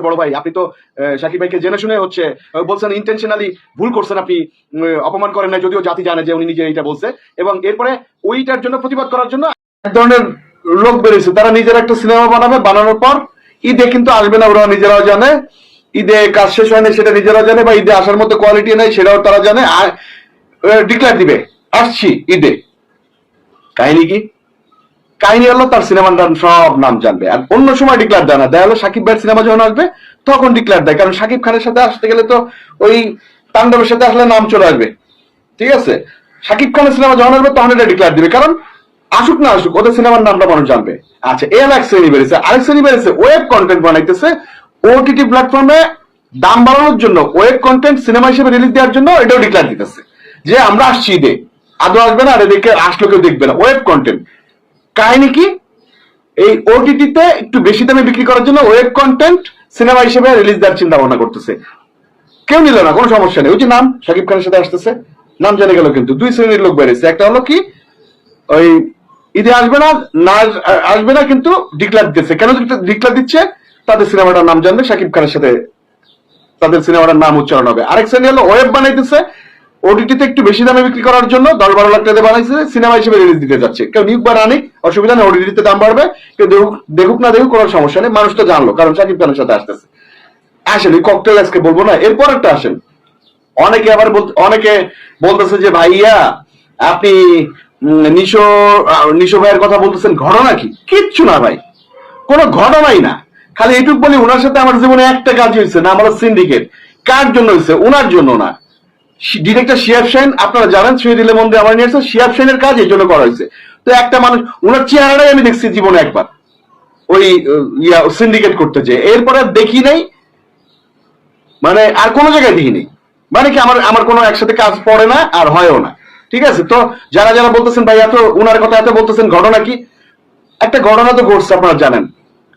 বড় ভাই। আপনি তো শাকিব ভাইকে জেনে শুনে হচ্ছে বলছেন ইন্টেনশনালি ভুল করছেন আপনি অপমান করেন না যদিও জাতি জানে যে উনি নিজে এটা বলছে। এবং এরপরে ওইটার জন্য প্রতিবাদ করার জন্য এক ধরনের লোক বেরিয়েছে। তারা নিজের একটা সিনেমা বানাবে, বানানোর পর ঈদে কিন্তু আসবে না, ওরা নিজেরাও জানে। ঈদে কাজ শেষ হয় না সেটা নিজেরাও জানে বা ঈদে আসার মতো কোয়ালিটি নেই, সেটাও তারা জানে। আর ডিক্লেয়ার দিবে, আসছি ঈদে। কাহিনী কি? কাহিনী হলো তার সিনেমার নাম, সব নাম জানবে। আর অন্য সময় ডিক্লেয়ার দেয় না। দেয় হলো সাকিব ভাইয়ের সিনেমা যখন আসবে, তখন ডিক্লেয়ার দেয়। কারণ সাকিব খানের সাথে আসতে গেলে তো ওই তাণ্ডবের সাথে আসলে নাম চলে আসবে। ঠিক আছে? সাকিব খানের সিনেমা যখন আসবে, তখন এটা ডিক্লেয়ার দিবে। কারণ আসুক না আসুক, ওদের সিনেমার নামটা মানুষ জানবে। আচ্ছা এক শ্রেণি বেড়েছে আরেক শ্রেণি বেড়েছে ওয়েব কন্টেন্ট বানাইতেছে ওটিটি প্ল্যাটফর্মে দাম বাড়ানোর জন্য। ওয়েব কন্টেন্ট সিনেমা হিসেবে রিলিজ দেওয়ার জন্য এটাও ডিক্লেয়ার দিতেছে। যে আমরা আসছি ঈদে। আদৌ আসবে না? আর এদিকে আসলো কেউ দেখবে না। ওয়েব কন্টেন্ট কাহিনী কি? এই ওটিটিতে একটু বেশি দামে বিক্রি করার জন্য ওয়েব কন্টেন্ট সিনেমা হিসেবে রিলিজ দেওয়ার চিন্তা ভাবনা করতেছে। কেউ নিল না, কোনো সমস্যা নেই। ওই যে নাম, শাকিব খানের সাথে আসতেছে। নাম জেনে গেল কিন্তু। দুই শ্রেণির লোক বেড়েছে একটা হলো কি, ওই ঈদে আসবে না না আসবে না, কিন্তু ডিক্লার দিচ্ছে কেন ডিক্লার দিচ্ছে? তাদের সিনেমাটার নাম জানবে শাকিব খানের সাথে তাদের সিনেমাটার নাম উচ্চারণ হবে। আরেক শ্রেণি হলো ওয়েব বানাইতেছে। ওটিটিতে একটু বেশি দামে বিক্রি করার জন্য দশ বারো লাখ টাকা বানাইছে, সিনেমা হিসেবে রিলিজ দিতে যাচ্ছে। কেউ নিউক বা রানিক অসুবিধা নেই, ওটিটিতে দাম বাড়বে, কেউ দেখুক দেখুক না দেখুক, কোনো সমস্যা নেই মানুষ তো জানলো, কারণ শাকিব খানের সাথে আসতেছে। আসেন, এই ককটেল আজকে বলব না, এরপর একটা আসেন। অনেকে আবার অনেকে বলতেছে যে, ভাইয়া, আপনি নিশো নিশো ভাইয়ের কথা বলতেছেন, ঘটনা কি? কিচ্ছু না ভাই, কোনো ঘটনাই না। খালি এইটুক বলি ওনার সাথে আমার জীবনে একটা কাজ হয়েছে না, আমার সিন্ডিকেট কার জন্য হয়েছে ওনার জন্য না। ডিরেক্টর শিয়াব সেন, আপনারা জানেন সুই দিলে মন্দির আমার নিয়ে এসেছে শিয়াব সেনের কাজ এই জন্য করা হয়েছে। তো একটা মানুষ, ওনার চেহারাটাই আমি দেখছি জীবনে একবার। ওই ইয়া সিন্ডিকেট করতে যে এরপরে দেখি নাই। মানে আর কোনো জায়গায় দেখিনি মানে কি আমার আমার কোনো একসাথে কাজ পড়ে না, আর হয়ও না। ঠিক আছে? তো যারা যারা বলতেছেন, ভাই, এত, উনার কথা এত বলতেছেন, ঘটনা কি? একটা ঘটনা তো ঘটছে, আপনারা জানেন।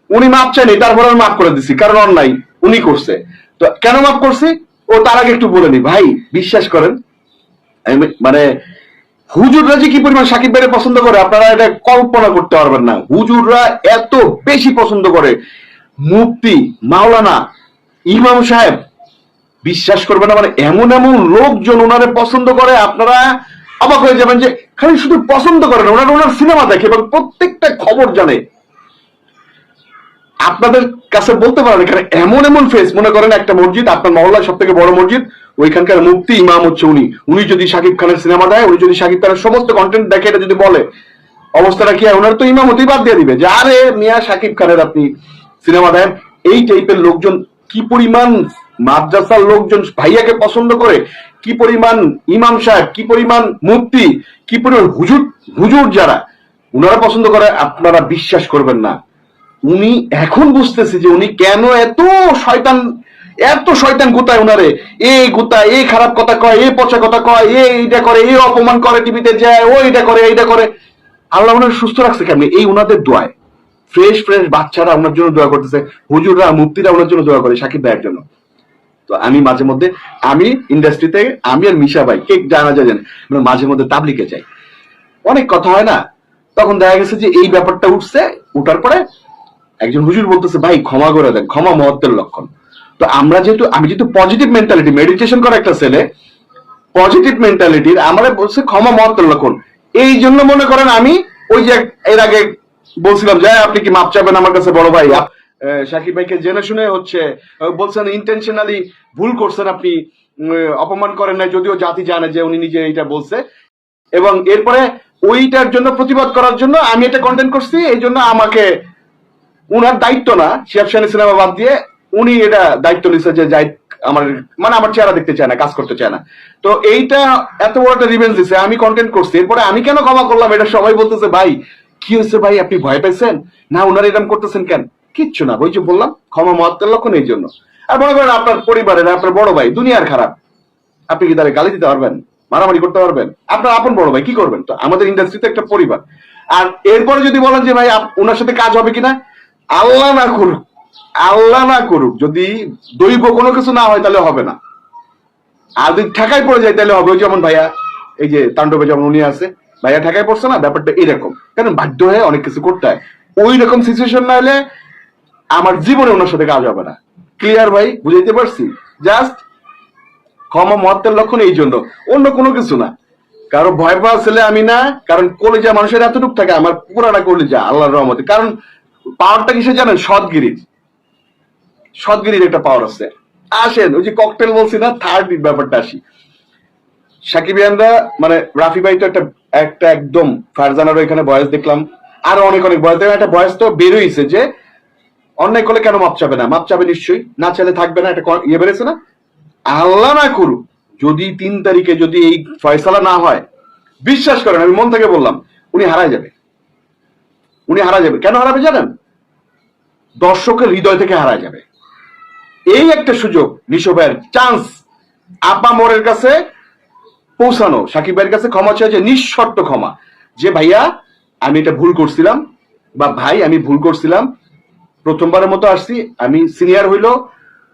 উনি মাপ চাইনি তারপরে আমি মাফ করে দিছি, কারণ অন্যায়। উনি করছে। তো কেন মাফ করছি? ও তার আগে একটু বলে নি, ভাই, বিশ্বাস করেন মানে হুজুররা যে কি পরিমাণ সাকিব ভাইয়ের পছন্দ করে, আপনারা এটা কল্পনা করতে পারবেন না। হুজুররা এত বেশি পছন্দ করে। মুফতি, মাওলানা, ইমাম সাহেব, বিশ্বাস করবেন না মানে এমন এমন লোকজন ওনারে পছন্দ করে, আপনারা অবাক হয়ে যাবেন যে, খালি শুধু পছন্দ করেন ওনারা ওনার সিনেমা দেখে এবং প্রত্যেকটা খবর জানে। আপনাদের কাছে বলতে পারেন, এখানে এমন এমন ফেস মনে করেন একটা মসজিদ, আপনার মহল্লার সব থেকে বড় মসজিদ, ওইখানকার মুক্তি ইমাম হচ্ছে উনি। উনি যদি শাকিব খানের সিনেমা দেয়, উনি যদি শাকিব খানের সমস্ত কন্টেন্ট দেখে এটা যদি বলে, অবস্থাটা কি? হয় ওনার তো ইমাম হতেই বাদ দিয়ে দিবে। যে, আরে মিয়া শাকিব খানের আপনি সিনেমা দেন। এই টাইপের লোকজন কি পরিমাণ মাদ্রাসার লোকজন, ভাইয়াকে পছন্দ করে? কি পরিমাণ ইমাম সাহেব, কি পরিমাণ মুক্তি কি পরিমাণ হুজুর হুজুর যারা, উনারা পছন্দ করে, আপনারা বিশ্বাস করবেন না। উনি এখন বুঝতেছে যে উনি কেন এত শয়তান এত শয়তান গুতায় উনারে। এই গুতায় এই খারাপ কথা কয়, এই পচা কথা কয়, এই এইটা করে, এই অপমান করে টিভিতে যায় ও এইটা করে এইটা করে। আল্লাহ ওনার সুস্থ রাখছে কেমনি? এই উনাদের দোয়ায়। ফ্রেশ ফ্রেশ বাচ্চারা ওনার জন্য দোয়া করতেছে, হুজুররা মুক্তিরা ওনার জন্য দোয়া করে, সাকিব ভাইয়ের জন্য। তো আমি মাঝে মধ্যে, আমি ইন্ডাস্ট্রিতে, আমি আর মিশা ভাই, কে জানা যায় জানেন মাঝে মধ্যে তাবলিকে যাই। অনেক কথা হয় না, তখন দেখা গেছে যে এই ব্যাপারটা উঠছে, উঠার পরে একজন হুজুর বলতেছে, ভাই, ক্ষমা করে দেন, ক্ষমা মহত্বের লক্ষণ। তো আমরা যেহেতু, আমি যেহেতু পজিটিভ মেন্টালিটি মেডিটেশন করা একটা ছেলে পজিটিভ মেন্টালিটির আমরা বলছে ক্ষমা মহত্বের লক্ষণ। এই জন্য মনে করেন আমি ওই যে এর আগে বলছিলাম যে আপনি কি মাপ চাবেন আমার কাছে, বড় ভাই? সাকিব ভাইকে জেনে শুনে হচ্ছে বলছেন ইন্টেনশনালি ভুল করছেন আপনি অপমান করেন না যদিও জাতি জানে যে উনি নিজে এটা বলছে। এবং এরপরে ওইটার জন্য প্রতিবাদ করার জন্য আমি এটা কন্টেন্ট করছি, এই জন্য আমাকে উনার দায়িত্ব না শিয়াব শানি সিনেমা বাদ দিয়ে উনি এটা দায়িত্ব নিছে যে যাই আমার মানে আমার চেহারা দেখতে চায় না, কাজ করতে চায় না। তো এইটা এত বড় একটা রিভেঞ্জ দিছে, আমি কন্টেন্ট করছি। এরপরে আমি কেন ক্ষমা করলাম? এটা সবাই বলতেছে, ভাই, কি হয়েছে ভাই? আপনি ভয় পাইছেন? না ওনারা এরকম করতেছেন কেন? কিচ্ছু না, ওই যে বললাম, ক্ষমা মহত্বের লক্ষণ এই জন্য। আর মনে করেন আপনার পরিবারের আপনার বড় ভাই, দুনিয়ার খারাপ, আপনি কি তাহলে গালি দিতে পারবেন? মারামারি করতে পারবেন? আপনার আপন বড় ভাই, কি করবেন? তো আমাদের ইন্ডাস্ট্রিতে একটা পরিবার। আর এরপরে যদি বলেন যে, ভাই ওনার সাথে কাজ হবে কিনা? আল্লাহ না করুক, আল্লাহ না করুক, যদি দৈব কোনো কিছু না হয় তাহলে হবে না। আর যদি ঠেকায় পড়ে যায় তাহলে হবে। যেমন ভাইয়া, এই যে তাণ্ডবে যেমন উনি আছে, ভাইয়া ঠেকায় পড়ছে না, ব্যাপারটা এরকম। কারণ বাধ্য হয়ে অনেক কিছু করতে হয়। ওই রকম সিচুয়েশন না হলে আমার জীবনে ওনার সাথে কাজ হবে না। ক্লিয়ার ভাই? বুঝাইতে পারছি? জাস্ট ক্ষমা মহত্বের লক্ষণ এই জন্য। অন্য কোনো কিছু না। কারও ভয় পাওয়া ছেলে আমি না, কারণ কলেজা মানুষের এতটুক থাকে, আমার পুরাটা কলেজা, আল্লাহর রহমতে। কারণ পাওয়ারটা কিসে জানেন? সৎগিরির। সৎগিরির একটা পাওয়ার আছে। আসেন, ওই যে ককটেল বলছি না থার্ড ব্যাপারটা আসি। সাকিবিয়ানরা মানে রাফি ভাই তো একটা একটা একদম, ফারজানারও এখানে বয়স দেখলাম, আরও অনেক অনেক বয়স। দেখলাম একটা বয়স তো বেরোইছে যে, অন্যায় করলে কেন মাপ চাবে না? মাপ চাবে নিশ্চয়ই। না চাইলে থাকবে না, একটা ইয়ে বেড়েছে না। আল্লাহ না করুক, যদি তিন তারিখে যদি এই ফয়সালা না হয়, বিশ্বাস করেন, আমি মন থেকে বললাম, উনি হারায় যাবে। উনি হারা যাবে। কেন হারাবে জানেন? দর্শকের হৃদয় থেকে হারা যাবে। এই একটা সুযোগ নিশো চান্স আপা মোরের কাছে পৌঁছানো, সাকিব ভাইয়ের কাছে ক্ষমা চাইছে নিঃশর্ত ক্ষমা। যে ভাইয়া, আমি এটা ভুল করছিলাম, বা ভাই, আমি ভুল করছিলাম, প্রথমবারের মতো আসছি, আমি সিনিয়র হইল,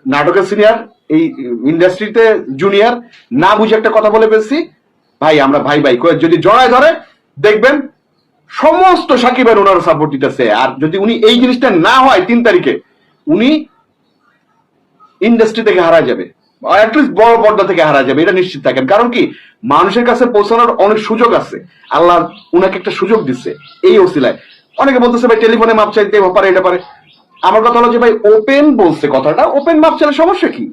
নাটকের সিনিয়র এই ইন্ডাস্ট্রিতে জুনিয়র না বুঝে একটা কথা বলে ফেলছি। ভাই, আমরা ভাই ভাই যদি জড়ায় ধরে, দেখবেন সমস্ত সাকিবের ওনার সাপোর্ট দিতেছে। আর যদি উনি এই জিনিসটা না হয় তিন তারিখে, উনি ইন্ডাস্ট্রি থেকে হারা যাবে। অ্যাটলিস্ট বড় পর্দা থেকে হারা যাবে, এটা নিশ্চিত থাকেন। কারণ কি? মানুষের কাছে পৌঁছানোর অনেক সুযোগ আছে। আল্লাহ উনাকে একটা সুযোগ দিচ্ছে এই ওসিলায় অনেকে বলতেছে, ভাই টেলিফোনে মাপ চাইতে পারে, এটা পারে। আমার কথা হলো যে, ভাই ওপেন বলছে কথাটা। ওপেন মাপ চাইলে সমস্যা কি?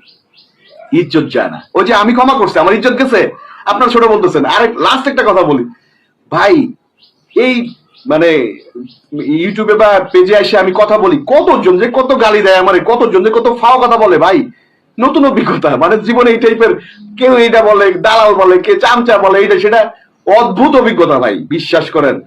ইজ্জত যায় না। ওই যে আমি ক্ষমা করছি, আমার ইজ্জত গেছে। আপনার ছোট বলতেছেন। আরেক লাস্ট একটা কথা বলি। ভাই এই মানে ইউটিউবে বা পেজে আসে আমি কথা বলি, কতজন যে কত গালি দেয় আমার, কতজন যে কত ফাও কথা বলে ভাই, নতুন অভিজ্ঞতা মানে জীবনে এই টাইপের কেউ এটা বলে, দালাল বলে, কে চামচা বলে এটা সেটা অদ্ভুত অভিজ্ঞতা ভাই, বিশ্বাস করেন।